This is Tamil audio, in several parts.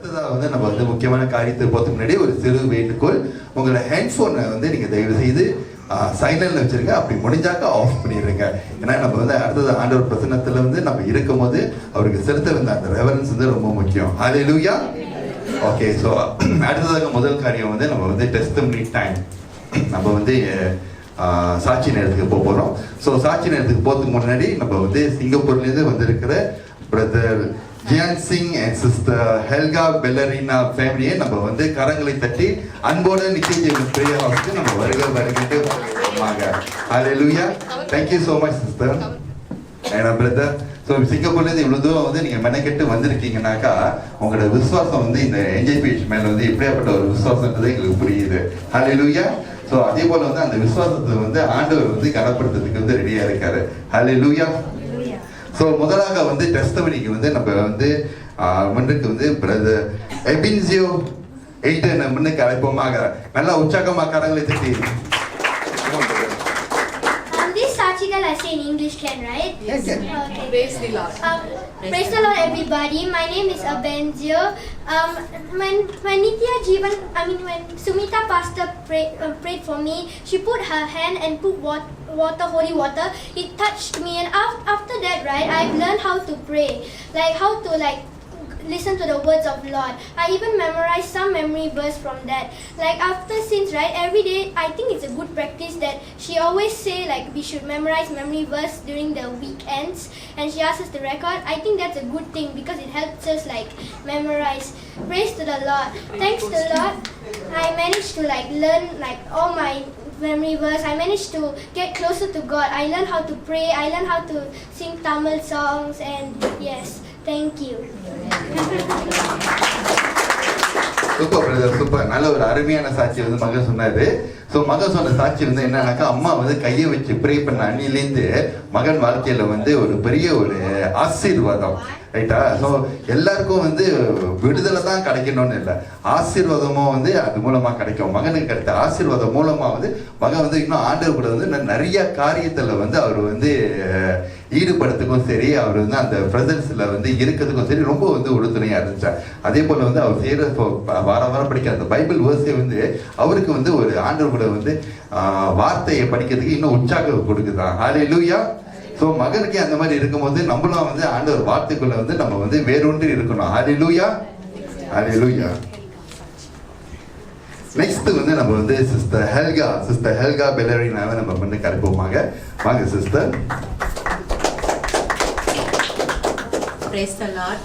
அடுத்ததாக வந்து நம்ம வந்து முக்கியமான காரியத்தை போகிறதுக்கு முன்னாடி ஒரு சிறு வேண்டுகோள். உங்களோட ஹேண்ட்ஃபோனை வந்து நீங்கள் தயவு செய்து சைலண்டில் வச்சுருங்க. அப்படி முடிஞ்சாக்க ஆஃப் பண்ணிடுங்க. ஏன்னா நம்ம வந்து அடுத்தது ஆண்டவர் பிரசனத்தில் வந்து நம்ம இருக்கும்போது அவருக்கு செலுத்த வந்த அந்த ரெவரன்ஸ் வந்து ரொம்ப முக்கியம். அது லூயா ஓகே ஸோ அடுத்ததாக முதல் காரியம் வந்து நம்ம வந்து டெஸ்ட் டைம் நம்ம வந்து சாட்சி நேரத்துக்கு போக போகிறோம் ஸோ சாட்சி நேரத்துக்கு போகிறதுக்கு முன்னாடி நம்ம வந்து சிங்கப்பூர்லேருந்து வந்திருக்கிற brother Gian Singh and sister Helga Bellarina ஃபேமிலியை நம்ம வந்து கரங்களை தட்டி அன்போட நிக்கி ஜெயின் பிரியா ஹவுஸ்க்கு நம்ம வருக வருகிட்டு வாங்க hallelujah uh, thank you so much sister ஏன்னா பிரதர் ஸோ சிங்கப்பூர்லேருந்து இவ்வளோ தூரம் வந்து நீங்கள் மெனக்கெட்டு வந்திருக்கீங்கனாக்கா உங்களோட விசுவாசம் வந்து இந்த என்ஜிபிஎச் மேலே வந்து எப்படியாப்பட்ட ஒரு விசுவாசன்றது எங்களுக்கு புரியுது. ஹalleluya ஸோ அதே போல வந்து அந்த விசுவாசத்தை வந்து ஆண்டவர் வந்து கனப்படுத்துறதுக்கு வந்து ரெடியாக இருக்காரு. லூயா ஸோ முதலாக வந்து டெஸ்டமனிக்கு வந்து நம்ம வந்து மண்ணுக்கு வந்து பிரதர் எபின்சியோ எயிட்டு மண்ணுக்கு அழைப்போமாக. நல்லா உற்சாகமாக கரங்களை தட்டி. Article I say in English can, right? Yes, yes. Okay. Praise the Lord. Um, praise the Lord, everybody. My name is Abenzio. Um, when when Nitya Jeevan, I mean when Sumita Pastor prayed, uh, prayed for me, she put her hand and put water, water, holy water. It touched me, and af- after that, right, I've learned how to pray, like how to like listen to the words of Lord. I even memorized some memory verse from that. Like after since right, every day I think it's a good practice that she always say like we should memorize memory verse during the weekends and she asks us to record. I think that's a good thing because it helps us like memorize. Praise to the Lord. Thanks to the Lord. I managed to like learn like all my memory verse. I managed to get closer to God. I learned how to pray. I learned how to sing Tamil songs and yes, thank you. Super brother super நல்ல ஒரு அருமையான சாட்சி வந்து மகன் சொன்னாரு ஸோ மகன் சொன்ன சாட்சி வந்து என்னன்னாக்கா அம்மா வந்து கையை வச்சு ப்ரே பண்ண அன்னிலேருந்து மகன் வாழ்க்கையில் வந்து ஒரு பெரிய ஒரு ஆசீர்வாதம் ரைட்டா ஸோ எல்லாருக்கும் வந்து விடுதலை தான் கிடைக்கணும்னு இல்லை. ஆசீர்வாதமும் வந்து அது மூலமாக கிடைக்கும். மகனுக்கு கிடைத்த ஆசீர்வாதம் மூலமாக வந்து மகன் வந்து இன்னும் ஆண்டவர் கூட வந்து நிறைய காரியத்தில் வந்து அவர் வந்து ஈடுபடுறதுக்கும் சரி அவர் வந்து அந்த பிரசன்ஸ்ல வந்து இருக்கிறதுக்கும் சரி ரொம்ப வந்து உறுதுணையாக இருந்துச்சார். அதே போல் வந்து அவர் செய்கிற வார வாரம் படிக்கிற அந்த பைபிள் வேர்ஸே வந்து அவருக்கு வந்து ஒரு ஆண்டவர் கூட வந்து வார்த்தையை படிக்கிறதுக்கு இன்னும் உற்சாகம் கொடுக்குதான் ஹாலே லூயா ஸோ மகனுக்கே அந்த மாதிரி இருக்கும்போது நம்மளும் வந்து ஆண்டவர் வார்த்தைக்குள்ள வந்து நம்ம வந்து வேறொன்று இருக்கணும். ஹாலே லூயா ஹாலே லூயா நெக்ஸ்ட் வந்து நம்ம வந்து சிஸ்டர் ஹெல்கா சிஸ்டர் ஹெல்கா பெலரினாவை நம்ம வந்து கரைப்போமாக வாங்க சிஸ்டர் பிரேஸ் த லார்ட்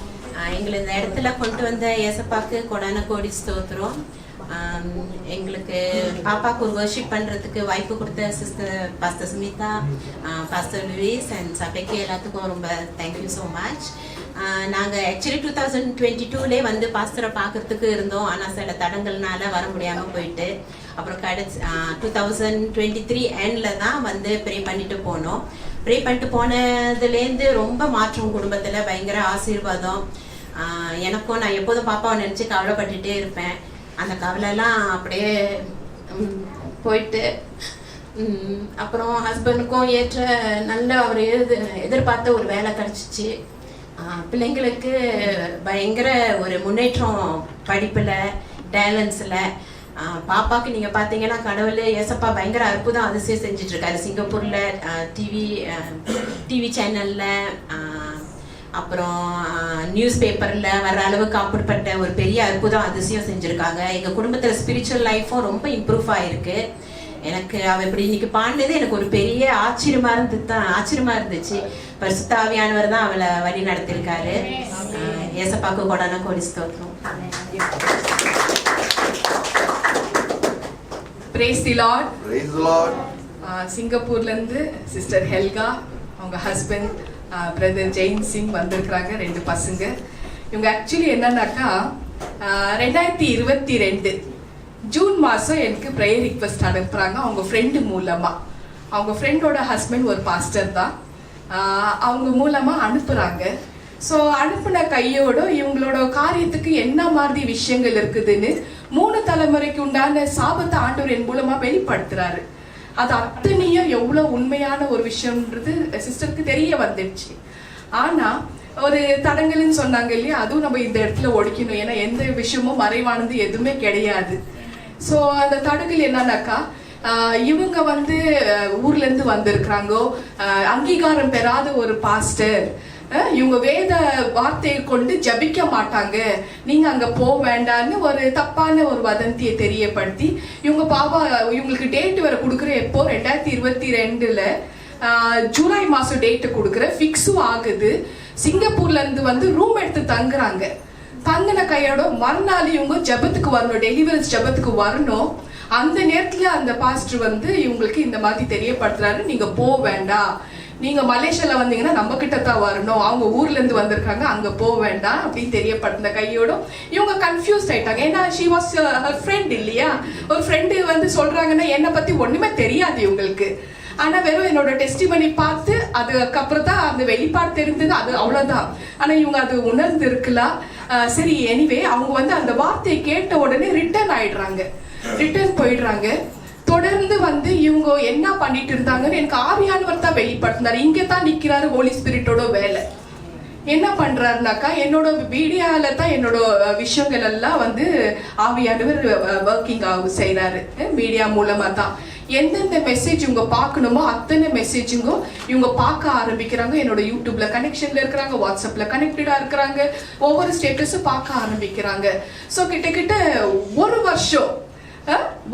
எங்களை இந்த இடத்துல கொண்டு வந்த ஏசப்பாக்கு கொடான கோடி ஸ்தோத்திரம். எங்களுக்கு பாப்பாக்கு ஒரு வர்ஷிப் பண்ணுறதுக்கு வாய்ப்பு கொடுத்த sister pastor Sumitha pastor Louis and சபைக்கு எல்லாத்துக்கும் ரொம்ப தேங்க்யூ ஸோ மச் நாங்கள் ஆக்சுவலி டூ தௌசண்ட் டுவெண்ட்டி டூலே வந்து பாஸ்டரை பார்க்கறதுக்கு இருந்தோம். ஆனால் சில தடங்கள்னால வர முடியாமல் போயிட்டு. அப்புறம் கடைசி டூ தௌசண்ட் டுவெண்ட்டி த்ரீ எண்டில் தான் வந்து ப்ரே பண்ணிட்டு போனோம். ப்ரே பண்ணிட்டு போனதுலேருந்து ரொம்ப மாற்றம் குடும்பத்தில் பயங்கர ஆசீர்வாதம். எனக்கும் நான் எப்போதும் பாப்பாவை நினச்சி கவலைப்பட்டுட்டே இருப்பேன். அந்த கவலைலாம் அப்படியே போயிட்டு அப்புறம் ஹஸ்பண்டுக்கும் ஏற்ற நல்ல அவர் எது எதிர்பார்த்த ஒரு வேலை கிடச்சிச்சு. பிள்ளைங்களுக்கு பயங்கர ஒரு முன்னேற்றம் படிப்பில் டேலண்ட்ஸில் பாப்பாக்கு நீங்கள் பார்த்தீங்கன்னா கடவுள் ஏசப்பா பயங்கர அற்புதம் அதிசயம் செஞ்சுட்டு இருக்காரு சிங்கப்பூரில் டிவி டிவி சேனலில் அப்புறம் நியூஸ் பேப்பரில் வர அளவுக்கு அப்படிப்பட்ட ஒரு பெரிய அற்புதம் அதிசயம் செஞ்சுருக்காங்க. எங்கள் குடும்பத்தில் ஸ்பிரிச்சுவல் லைஃப்பும் ரொம்ப இம்ப்ரூவ் ஆகிருக்கு எனக்கு அவ இப்படி இன்னைக்கு பாடினது எனக்கு ஒரு பெரிய ஆச்சரியமா இருந்து தான் ஆச்சரியமா இருந்துச்சு. பரிசுத்தாவியானவர் தான் அவளை வழி நடத்திருக்காரு ஏசப்பாக்கு கொடான கோடி ஸ்தோத்திரம். Praise the Lord. Praise the Lord. Ah சிங்கப்பூர்லேருந்து sister Helga அவங்க ஹஸ்பண்ட் பிரதர் ஜெயின் சிங் வந்திருக்கிறாங்க ரெண்டு பசங்க இவங்க ஆக்சுவலி என்னன்னாக்கா ஆஹ் ரெண்டாயிரத்தி இருபத்தி ரெண்டு ஜூன் மாதம் எனக்கு ப்ரேயர் ரிக்வெஸ்ட் அனுப்புகிறாங்க அவங்க ஃப்ரெண்டு மூலமாக அவங்க ஃப்ரெண்டோட ஹஸ்பண்ட் ஒரு பாஸ்டர் தான் ஆஹ் அவங்க மூலமாக அனுப்புகிறாங்க ஸோ அனுப்பின கையோட இவங்களோட காரியத்துக்கு என்ன மாதிரி விஷயங்கள் இருக்குதுன்னு மூணு தலைமுறைக்கு உண்டான சாபத்தை ஆண்டவர் என் மூலமா வெளிப்படுத்துறாரு. அது அத்தனையும் எவ்வளவு உண்மையான ஒரு விஷயம்ன்றது சிஸ்டருக்கு தெரிய வந்துடுச்சு. ஆனா ஒரு தடங்கல்னு சொன்னாங்க இல்லையா? அதுவும் நம்ம இந்த இடத்துல ஒடிக்கணும் ஏன்னா எந்த விஷயமும் மறைவானது எதுவுமே கிடையாது. ஸோ அந்த தடங்கல் என்னன்னாக்கா இவங்க வந்து ஊர்லேருந்து ஊர்ல இருந்து வந்திருக்கிறாங்கோ அங்கீகாரம் பெறாத ஒரு பாஸ்டர் இவங்க வேத வார்த்தையை கொண்டு ஜபிக்க மாட்டாங்க. நீங்க அங்க போக வேண்டான்னு ஒரு தப்பான ஒரு வதந்தியை தெரியப்படுத்தி இவங்க பாபா இவங்களுக்கு டேட் வர கொடுக்குற எப்போ? ரெண்டாயிரத்தி இருபத்தி ரெண்டுல ஜூலை மாசம் டேட்டை கொடுக்குற ஃபிக்ஸும் ஆகுது. சிங்கப்பூர்ல இருந்து வந்து ரூம் எடுத்து தங்குறாங்க. தங்கின கையோட மறுநாள் இவங்க ஜெபத்துக்கு வரணும் டெலிவரிஸ் ஜெபத்துக்கு வரணும். அந்த நேரத்துல அந்த பாஸ்டர் வந்து இவங்களுக்கு இந்த மாதிரி தெரியப்படுத்துறாரு. நீங்க போக வேண்டாம். நீங்க மலேசியால வந்தீங்கன்னா நம்ம கிட்ட தான் வரணும். அவங்க ஊர்ல இருந்து வந்திருக்காங்க அங்க போக வேண்டாம் அப்படின்னு தெரியப்பட்ட கையோட இவங்க கன்ஃபியூஸ் ஆயிட்டாங்க. ஏன்னா ஷி வாஸ் ஃப்ரெண்ட் இல்லையா? ஒரு ஃப்ரெண்டு வந்து சொல்றாங்கன்னா என்னை பத்தி ஒண்ணுமே தெரியாது இவங்களுக்கு. ஆனா வெறும் என்னோட டெஸ்டிமனி பார்த்து அதுக்கப்புறம் தான் அந்த வெளிப்பாடு தெரிந்தது அது அவ்வளவுதான். ஆனா இவங்க அது உணர்ந்து இருக்கலாம் சரி எனிவே அவங்க வந்து அந்த வார்த்தையை கேட்ட உடனே ரிட்டர்ன் ஆயிடுறாங்க. ரிட்டர்ன் போயிடுறாங்க. தொடர்ந்து வந்து இவங்க என்ன பண்ணிட்டு இருந்தாங்கன்னு எனக்கு ஆவியானவர் தான் வெளிப்படுத்தினார். இங்கே தான் நிற்கிறாரு ஹோலி ஸ்பிரிட்டோட வேலை. என்ன பண்றாருனாக்கா என்னோட மீடியால தான் என்னோட விஷயங்கள் எல்லாம் வந்து ஆவியானவர் ஒர்க்கிங் ஆகும் செய்யறாரு மீடியா மூலமா தான். எந்தெந்த மெசேஜ் இவங்க பார்க்கணுமோ அத்தனை மெசேஜுங்கும் இவங்க பார்க்க ஆரம்பிக்கிறாங்க. என்னோட யூடியூப்ல கனெக்ஷன்ல இருக்கிறாங்க வாட்ஸ்அப்ல கனெக்டடா இருக்கிறாங்க. ஒவ்வொரு ஸ்டேட்டஸும் பார்க்க ஆரம்பிக்கிறாங்க. ஸோ கிட்டத்தட்ட ஒரு வருஷம்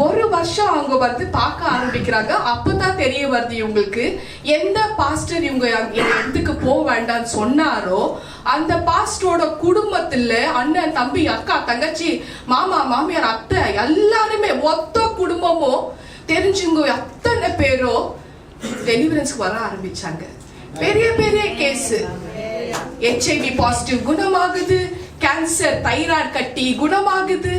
ஒரு வருஷம் அவங்க வந்து பார்க்க ஆரம்பிக்கிறாங்க. அப்பதான் தெரிய வருது இவங்களுக்கு எந்த பாஸ்டர் இவங்க என் இடத்துக்கு போக வேண்டாம்னு சொன்னாரோ அந்த பாஸ்டரோட குடும்பத்துல அண்ணன் தம்பி அக்கா தங்கச்சி மாமா மாமியார் அத்தை எல்லாருமே மொத்த குடும்பமும் தெரிஞ்சுங்க அத்தனை பேரும் டெலிவரன்ஸ்க்கு வர ஆரம்பிச்சாங்க. பெரிய பெரிய கேஸ் ஹெச்ஐவி பாசிட்டிவ் குணமாகுது. கேன்சர் தைராய்டு கட்டி குணமாகுது.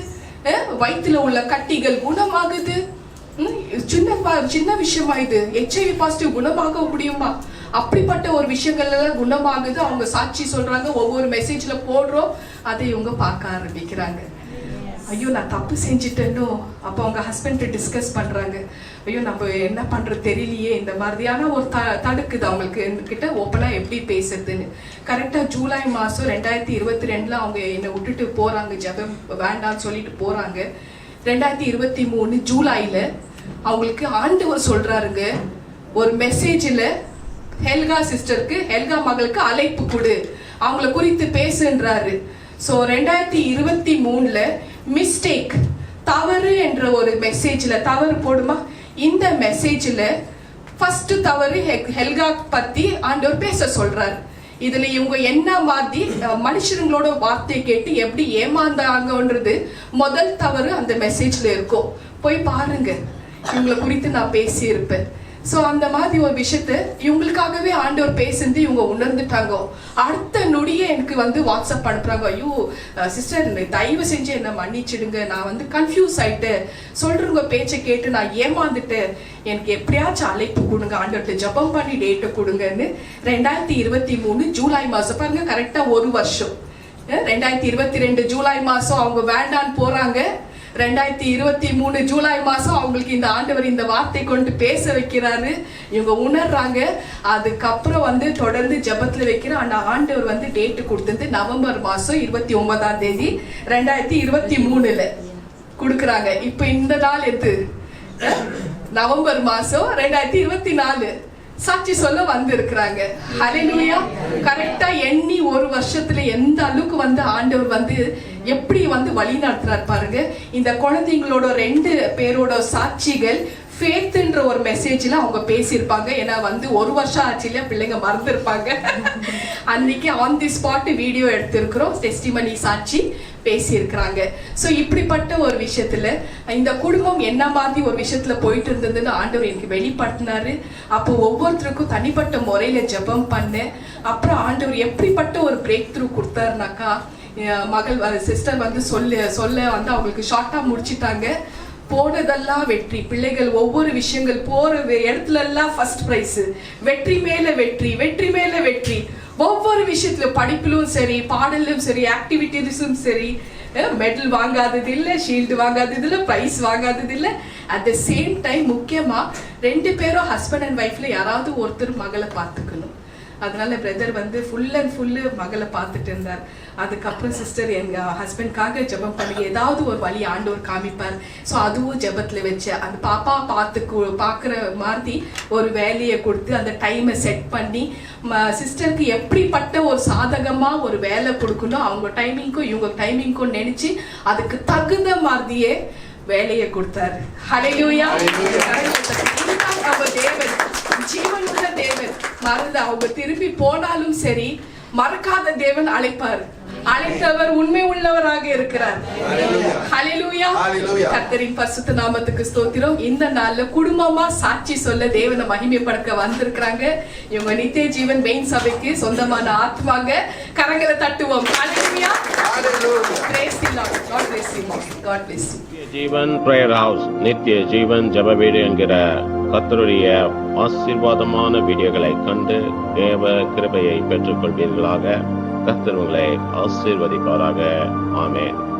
வயிற்றுல உள்ள கட்டிகள் குணமாகுது? ம், சின்ன ப- சின்ன விஷயமா இது. ஹெச்ஐவி பாசிட்டிவ் குணமாக முடியுமா? அப்படிப்பட்ட ஒரு விஷயங்கள் எல்லாம் குணமாகுது. அவங்க சாட்சி சொல்றாங்க. ஒவ்வொரு மெசேஜ்ல போடுறோம். அதை இவங்க பார்க்க ஆரம்பிக்கிறாங்க. ஐயோ நான் தப்பு செஞ்சுட்டேனோ? அப்போ அவங்க ஹஸ்பண்ட் டிஸ்கஸ் பண்றாங்க. ஐயோ நம்ம என்ன பண்ணுறது தெரியலையே. இந்த மாதிரியான ஒரு த தடுக்குது. அவங்களுக்கு என்கிட்ட ஓப்பனாக எப்படி பேசுறதுன்னு. கரெக்டாக ஜூலை மாதம் ரெண்டாயிரத்தி இருபத்தி ரெண்டில் அவங்க என்னை விட்டுட்டு போகிறாங்க ஜபம் வேண்டாம்னு சொல்லிட்டு போகிறாங்க ரெண்டாயிரத்தி இருபத்தி மூணு ஜூலையில் அவங்களுக்கு ஆண்டவர் சொல்கிறாருங்க ஒரு மெசேஜில் ஹெல்கா சிஸ்டருக்கு ஹெல்கா மகளுக்கு அழைப்பு கொடு. அவங்கள குறித்து பேசுன்றாரு. ஸோ ரெண்டாயிரத்தி இருபத்தி மூணில் மிஸ்டேக் தவறு என்ற ஒரு மெசேஜில் தவறு போடுமா? இந்த மெசேஜில் ஃபர்ஸ்ட் தவறு ஹெல்கா பத்தி ஆண்டவர் பேச சொல்றார். இதுல இவங்க என்ன மாதிரி அஹ், மனுஷங்களோட வார்த்தையை கேட்டு எப்படி ஏமாந்தாங்கன்றது முதல் தவறு அந்த மெசேஜ்ல இருக்கும். போய் பாருங்க. இவங்களை குறித்து நான் பேசியிருப்பேன். ஸோ அந்த மாதிரி ஒரு விஷயத்த இவங்களுக்காகவே ஆண்டவர் பேசுந்து இவங்க உணர்ந்துட்டாங்க. அடுத்த நொடியே எனக்கு வந்து வாட்ஸ்அப் அனுப்புறாங்க. ஐயோ சிஸ்டர் தயவு செஞ்சு என்ன மன்னிச்சிடுங்க. நான் வந்து கன்ஃபியூஸ் ஆயிட்டு சொல்றவங்க பேச்சை கேட்டு நான் ஏமாந்துட்டேன். எனக்கு எப்படியாச்சும் அழைப்பு கொடுங்க. ஆண்டவர்கிட்ட ஜெபம் பண்ணி டேட்டை கொடுங்கன்னு ரெண்டாயிரத்தி இருபத்தி மூணு ஜூலை மாதம் பாருங்க கரெக்டாக ஒரு வருஷம். ரெண்டாயிரத்தி இருபத்தி ரெண்டு ஜூலை மாதம் அவங்க வேண்டான்னு போறாங்க. ரெண்டாயிரத்தி இருபத்தி மூணு ஜூலை மாசம் அவங்களுக்கு இந்த ஆண்டவர் இந்த வார்த்தை கொண்டு பேச வைக்கிறாரு. இவங்க உணர்றாங்க. அதுக்கப்புறம் வந்து தொடர்ந்து ஜெபத்துல வைக்கிற அந்த ஆண்டவர் வந்து டேட்டு கொடுத்தது நவம்பர் மாசம் இருபத்தி ஒன்பதாம் தேதி ரெண்டாயிரத்தி இருபத்தி மூணுல கொடுக்குறாங்க. இப்ப இந்த நாள் எது? நவம்பர் மாசம் ரெண்டாயிரத்தி இருபத்தி நாலு. சாட்சி சொல்ல வந்து இருக்கிறாங்க கரெக்டா எண்ணி ஒரு வருஷத்துல எந்த அளவுக்கு வந்து ஆண்டவர் வந்து எப்படி வந்து வழி நடத்துறாரு பாருங்க. இந்த குழந்தைங்களோட ரெண்டு பேரோட சாட்சிகள் ஃபேத்ன்ற ஒரு மெசேஜ்ல அவங்க பேசியிருப்பாங்க. ஏன்னா வந்து ஒரு வருஷம் ஆச்சுல பிள்ளைங்க மறந்துருப்பாங்க. அன்னைக்கு ஆன் தி ஸ்பாட் வீடியோ எடுத்திருக்கிறோம். டெஸ்டிமனி சாட்சி பேசியிருக்கிறாங்க. ஸோ இப்படிப்பட்ட ஒரு விஷயத்துல இந்த குடும்பம் என்ன மாதிரி ஒரு விஷயத்துல போயிட்டு இருந்ததுன்னு ஆண்டவர் எனக்கு வெளிப்படுத்தினாரு. அப்போ ஒவ்வொருத்தருக்கும் தனிப்பட்ட முறையில ஜெபம் பண்ணேன். அப்புறம் ஆண்டவர் எப்படிப்பட்ட ஒரு பிரேக் த்ரூ கொடுத்தாருனாக்கா மகள் சிஸ்டர் வந்து சொல்ல சொல்ல வந்து அவங்களுக்கு ஷார்ட்டாக முடிச்சிட்டாங்க. போனதெல்லாம் வெற்றி. பிள்ளைகள் ஒவ்வொரு விஷயங்கள் போற இடத்துல எல்லாம் ஃபர்ஸ்ட் ப்ரைஸ் வெற்றி மேல வெற்றி வெற்றி மேல வெற்றி. ஒவ்வொரு விஷயத்துல படிப்பிலும் சரி பாடலும் சரி ஆக்டிவிட்டிஸும் சரி மெடல் வாங்காதது இல்லை ஷீல்டு வாங்காதது இல்லை ப்ரைஸ் வாங்காதது இல்லை. அட் த சேம் டைம் முக்கியமா ரெண்டு பேரும் ஹஸ்பண்ட் அண்ட் ஒய்ஃப்ல யாராவது ஒருத்தர் மகளை பார்த்துக்கணும். அதனால பிரதர் வந்து ஃபுல் அண்ட் ஃபுல்லு மகளை பார்த்துட்டு இருந்தார். அதுக்கப்புறம் சிஸ்டர் எங்க ஹஸ்பண்ட்காக ஜெபம் பண்ணி ஏதாவது ஒரு வழி ஆண்டவர் காமிப்பார். ஸோ அதுவும் ஜெபத்துல வச்சு அந்த பாப்பா பார்த்து பார்க்குற மாதிரி ஒரு வேலையை கொடுத்து அந்த டைமை செட் பண்ணி சிஸ்டருக்கு எப்படிப்பட்ட ஒரு சாதகமா ஒரு வேலை கொடுக்கணும் அவங்க டைமிங்க்கும் இவங்க டைமிங்க்கும் நினைச்சு அதுக்கு தகுந்த மாதிரியே வேலையை கொடுத்தாரு. இதுதான் நம்ம தேவன். ஜீவனுள்ள தேவன். மறந்து அவங்க திரும்பி போனாலும் சரி மறக்காத தேவன் அழைப்பார். அழைத்தவர் உண்மை உள்ளவராக இருக்கிறார். ஹalleluya Hallelujah. கர்த்தரின் பரிசுத்த நாமத்துக்கு ஸ்தோத்திரம். இந்த நாள்ல குடும்பமா சாட்சி சொல்ல தேவனை மகிமைப்படுத்த வந்திருக்கிறாங்க. இவங்க நித்திய ஜீவன் மெயின் சபைக்கு சொந்தமான ஆத்மாங்க. கரங்களை தட்டுவோம். ஹalleluya praise the lord. God bless you god bless you. நித்திய ஜீவன் பிரேயர் ஹவுஸ் நித்திய ஜீவன் ஜெப வீடு என்கிற கத்தருடைய ஆசீர்வாதமான வீடியோகளை கண்டு தேவ கிருபையை பெற்றுக்கொள்வீர்களாக. கத்தர் உங்களை ஆசீர்வதிப்பாராக. ஆமேன்.